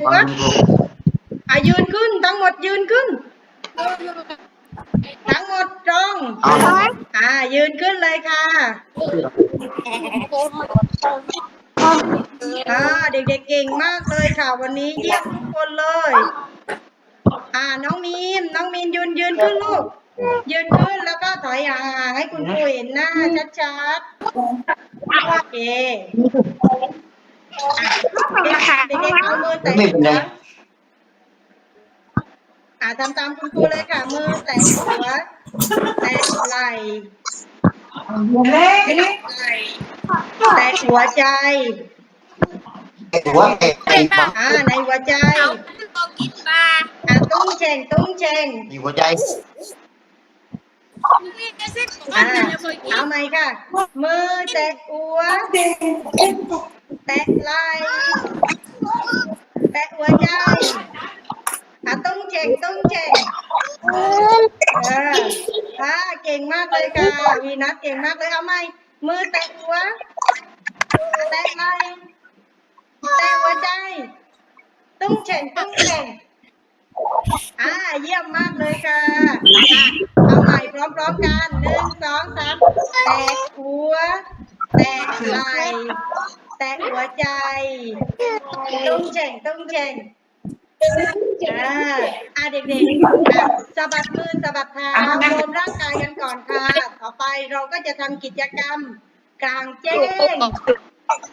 หัวอะยืนขึ้นทั้งหมดยืนขึ้น ทั้งหมดตรงเอาอ่ายืนขึ้นเลยค่ะอ่าเด็กๆเก่งมากเลยค่ะ วันนี้เยี่ยมทุกคนเลย อ่าน้องมีนน้องมีนยืนยืนขึ้นลูกยืนขึ้นแล้วก็ถอยห่างๆให้คุณครูเห็นหน้าชัดๆโอเค อะเด็กๆเอามือแตะไม่เป็นไรอ่าทำตามคุณครูเลยค่ะ มือแตะหัวแตะไหล่แตะหัวใจไอ้หัวไอ้ไอ้ปักอ่าในหัวใจอ่าตุ้งเชงตุ้งเชงมีหัวใจ อ่าเอาไหมค่ะ มือแตะหัว แตะไหลแตะหัวใจอะตุ้งเชงตุ้งเชงเอออ่าเก่งมากเลยค่ะวีนัทเก่งมากเลยเอาไหมมือแตะหัว แตะไหลแตะหัวใจตุ้งเชงตุ้งเชงอ่าเยี่ยมมากเลยค่ะอะเอาใหม พร้อมๆกันหนึ่งสองสามแตะหัว แตะไหล่แตะหัวใจตุ้งเชงตุ้งเชงอ่าอ่าเด็กๆอะสะบัดมือสะบัดเท้ารวมร่างกายกันก่อนค่ะ ต่อไปเราก็จะทำกิจกรรม กลางแจ้ง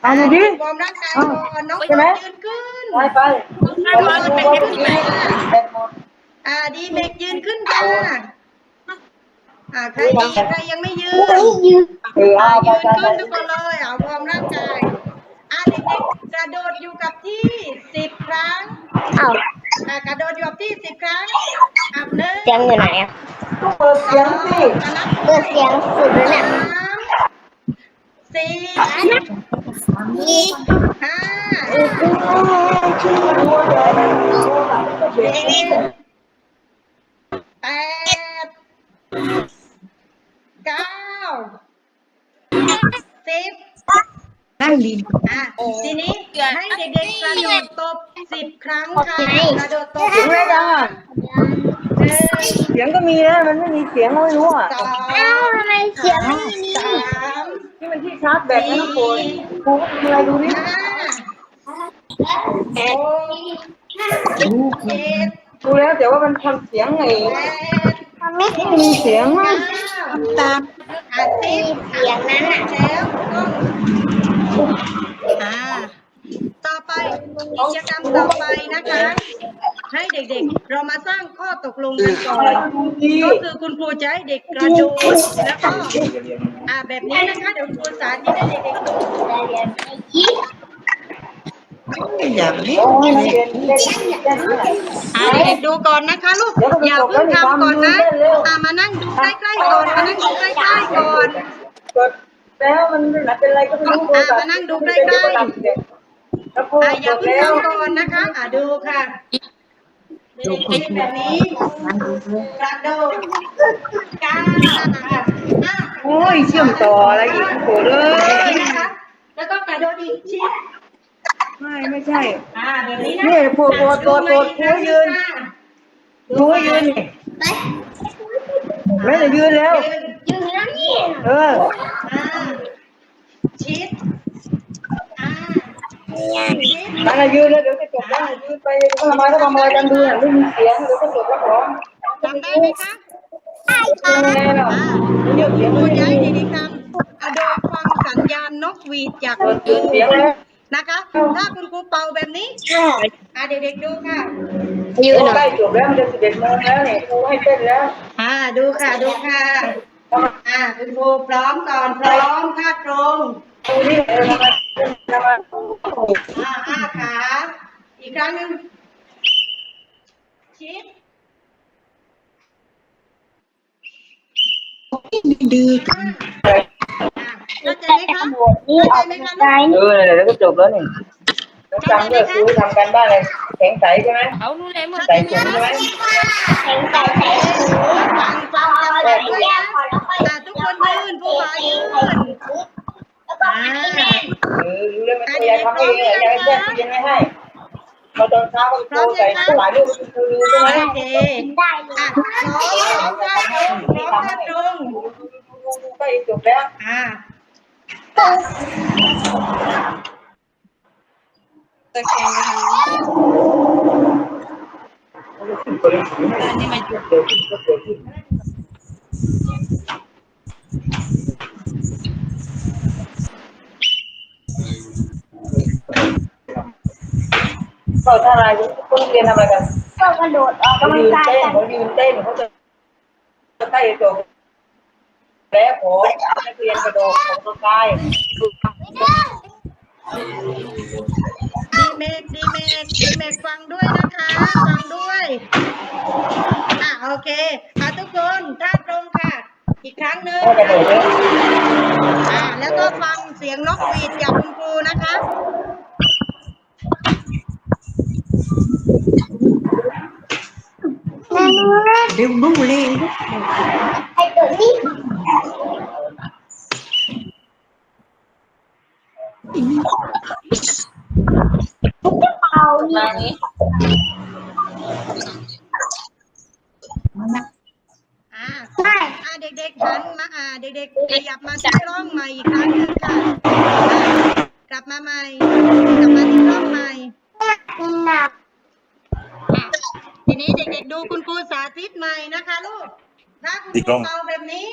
เอาดูดิวอร์มร่างกายก่อนน้องใช่ไหมยืนขึ้นไปไปอ่าดีเมกยืนขึ้นค่ะ อ่าใครดีใครยังไม่ยืนเอออ่าเอาไปยืนไปขึ้นทุกคนเลยอ่าวอร์มร่างกายอ่าเด็กๆกระโดดอยู่กับที่สิบครั้งอ้าวอ่ากระโดดอยู่กับที่สิบครั้งอ่าหนึ่งเสียงอยู่ไหนอะต้องเปิดเสียงสิอะนับเปิดเสียงสุดแล้วเนี่ยสามสี่ห้าเจ็ดแปด เก้าสิบนั่งดีอะทีนี้ให้เด็กๆกระโดดตบสิบครั้งค่ะกระโดดตบเสียงไม่ดังอะเสียงก็มีนะ มันไม่มีเสียงไม่รู้อะสองอ้าทำไมเสียงไม่มีสามที่มันที่ชาร์จแบตนะน้องโวยครูก็ทำอะไรดูนี่ห้าหกเจ็ดดูแล้วแต่ว่ามันทำเสียงไงมันไม่ไม่มีเสียงอะ ตามอาทิตย์เสียงนั้นอะแล้วต้องอ่าต่อไปกิจกรรมต่อไปนะคะ ให้เด็กๆ เรามาสร้างข้อตกลงกันก่อน ก็คือคุณครูจะให้เด็กกระโดดแล้วก็อ่าแบบนี้นะคะ เดี๋ยวครูสาธิตให้เด็กๆดู อย่างนี้โอ้ยเรียนเล่นเล่นเล่นอ่าเด็กๆดูก่อนนะคะลูกอย่าเพิ่งทำก่อนนะอ่ามานั่งดูใกล้ๆก่อนมานั่งดูใกล้ๆก่อนกดแล้วมันเป็นอะไรก็ไม่รู้อะมานั่งดูใกล้ๆแล้วครูอ่ากอย่าดเพิ่งแล้วทำก่อนนะคะอ่าดูค่ะเด็กๆเป็นแบบนี้กระโดดก้าวอะโอ้ยเชื่อมต่ออะไรอีกโหเลแบบยนี้นะคะแล้วก็กระโดดอีกชิ้น ไม่ไม่ใช่อ่าแบบนี้นะนี่พวกตัวตัวตัวครูยืนดูครูยืนนี่ไม่ได้ยืนแล้วยืนยืนแล้วนี่เอออ่าชิดอ่าชิดมันอะยืนแล้วเดี๋ยวจะจบแล้วยืนไปก็ทำไมก็ทำอะไรกันดูน่ะไม่มีเสียงเดี๋ยวก็จบแล้วของทำได้ไหมคะยังไงล่ะอ่าเดี๋ยวครูจะให้เด็กๆทำอะโดยฟังสัญญาณนกหวีดจากเปิคุดณครูเสียงแล้ว นะคะ ถ้าคุณครูเป่าแบบนี้อะเด็กๆดูค่ะยืนใกล้จบแล้วมันจะสิบเอ็ดโมงแล้วเนี่ยครูให้เต้นแล้ว อ่าดูค่ะดูค่ะ อ่าคุณครูพร้อมก่อนพร้อมท่าตรงดูนี่เออทำไมทำไมอ่าอ้าขาอีกครั้งหนึ่งชิดดื้ออ่า เข้าใจไหมคะนี่ออกกำลังกายเออเดี๋ยวก็จบแล้วนี่ต้องจำด้วยครูทำกันบ้านอะไรแข็งใสใช่ไหมเอารู้เลยหมดใส่ถุงใช่ไหมแข็งใจใส่ฟังฟังจังหวะด้วยนะอ่าทุกคนยืนผู้บายืนแล้วก็อ่าให้แน่นเออรู้แล้วมันยายทำเองเลยยายแยกตู้เย็นไม่ให้มาตอนเช้าก็โทรใส่หลายลูกคือใช่ไหมโอเคได้เลอะยพร้อมพร้อมท่าตรงพร้อมท่าตรงใกล้จบแล้วอ่า ตะแคงไปทางนี้อันนี้ไม่เกิ ดขึ้นก็เกิดขึ้นก็ถ้าอะเรียนกระโดดกเขากำลัยืงนกายเต้นกันเขายืนเต้นเขาจะใกล้จบแล้วขอนักเรียนกระโดดของตัวกายดีเมกดีเมกดีเมกฟังด้วยนะคะ ฟังด้วยอะโอเคอะทุกคนท่าตรงค่ะ อีกครั้งหนึ่งอะแล้วก็ฟังเสียงนกหวีดจากคุณครูนะคะเร็วนู่นเลยให้เกิดนี่ เอาเนี่ทานี้อ่าใช่อ่าเด็กๆหันมาอ่าเด็กๆขยับมาที่กล้องใหม่อีกครั้งหนึ่งค่ะอ่ากลับมาใหม่กลับมาที่กล้องใหม่ หนักอ่ทีนี้เด็กๆดูคุณครูสาธิตใหม่นะคะลูก ถ้าคุณครูเป่าแบบนี้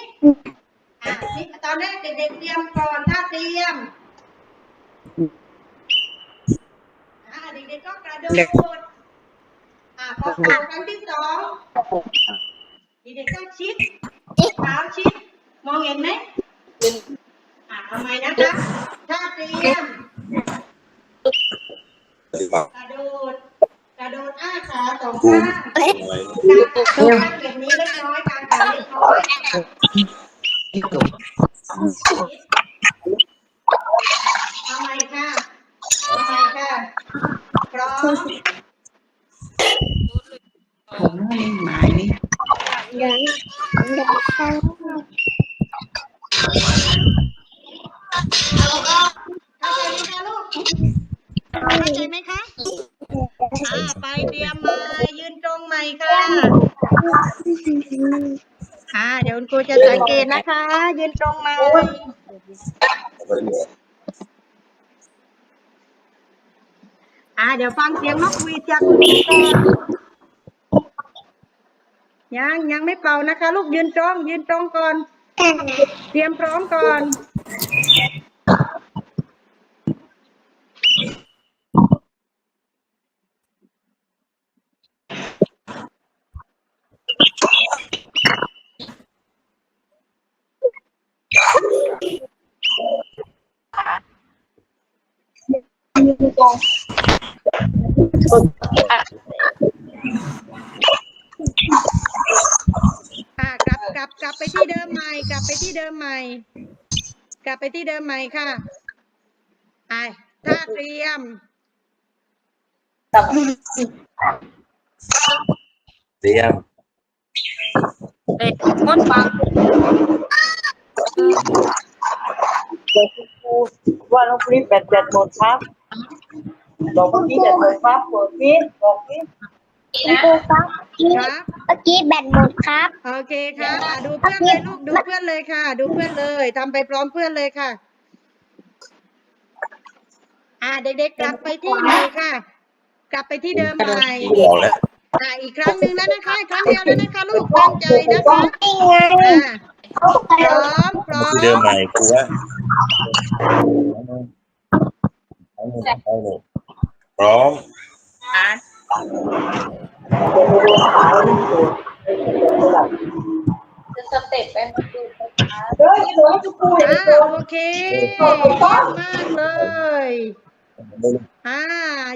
อะนี่ตอนแรกเด็กๆเตรียมก่อนถ้าเตรียมอ่าเด็กๆก็กระโดดอ่าพอเป่าครั้งที่สองเด็กๆก็ชิดเท้าชิด มองเห็นไหมอ่าทำไมนะคะถ้าเตรียมกระโดด ระโดดอ้าขาสองข้างการขาแบบนี้เล็กน้อยการขาเล็กน้อยทำไมค่ะทำไมค่ะพร้อมผมนั่นเองหมายนี่เดี๋ยวเดี๋ยวเขาเข้าใจไหมคะลูกเข้าใจไหม เตรียมมายืนตรงใหม่ค่ะอ่าเดี๋ยวคุณครูจะสังเกตนะคะ ยืนตรงใหม่อ่าเดี๋ยวฟังเสียงนกหวีดจากคุณครูก่อนยังยังไม่เป่านะคะ ลูกยืนตรง ยืนตรงก่อน เตรียมพร้อมก่อน ค่ะกลับกลับกลับไปที่เดิมใหม่ กลับไปที่เดิมใหม่ กลับไปที่เดิมใหม่ค่ะไปท่าเตรียมเตรียมเด็กงดฟังว่าน้องฟรีแบตแบตหมดครับ บอกพี่แบตหมดครับเปิดพี่บอกพี่คุณครูครับที่ครับ เมื่อกี้แบตหมดครับโอเคค่ะอะ ดูเพื่อนเลยลูกดูเพื่อนเลยค่ะ ดูเพื่อนเลยทำไปพร้อมเพื่อนเลยค่ะ อ่าเด็กๆกลับไปที่ใหม่ค่ะ กลับไปที่เดิมใหม่บอกแล้วอ่าอีกครั้งหนึ่งแล้วนะคะอีกครั้งเดียวแล้วนะคะ ลูกตั้งใจนะคะนี่ไงอ่าเขากระพโดร้ดอมพร้อมที่เดิมใหม่ครูว่า พร้อมอ่านจะสเต็ปไปมาดูนะคะเฮ้ยหนูให้ทุกครูเห็นอ่าตัวโอเคเยี่ยมมากเลยอ่า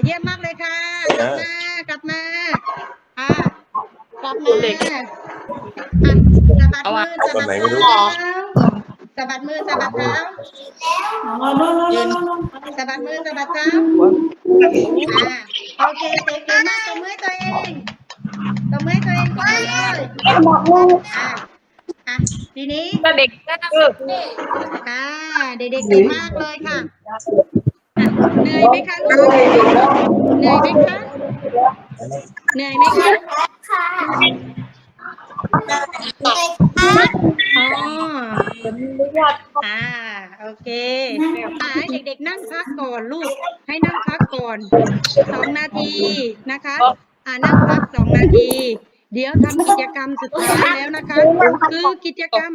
เยี่ยมมากเลยค่ะ กลับมากลับมาอ่ากลับมาอะสะบัดมือสะบัดเท้า สะบัดมือสะบัดเท้ายืนสะบัดมือสะบัดเท้าอ่าโอเคเก่งเก่งมากตบมือให้ตัวเองตบมือให้ตัวเองก่อนเลยบอกมืออ่าอะทีนี้ก็เด็กก็เออค่ะเด็กๆเก่งมากเลยค่ะอะเหนื่อยไหมคะลูกเหนื่อยไหมคะเหนื่อยไหมคะอ๋ออ่า โอ เคอ่าเด็กๆนั่งพักก่อนลูก ให้นั่งพักก่อนสองนาทีนะคะ อ่านั่งพักสองนาที เดี๋ยวทำกิจกรรมสุดท้ายแล้วนะคะ คือกิจกรรม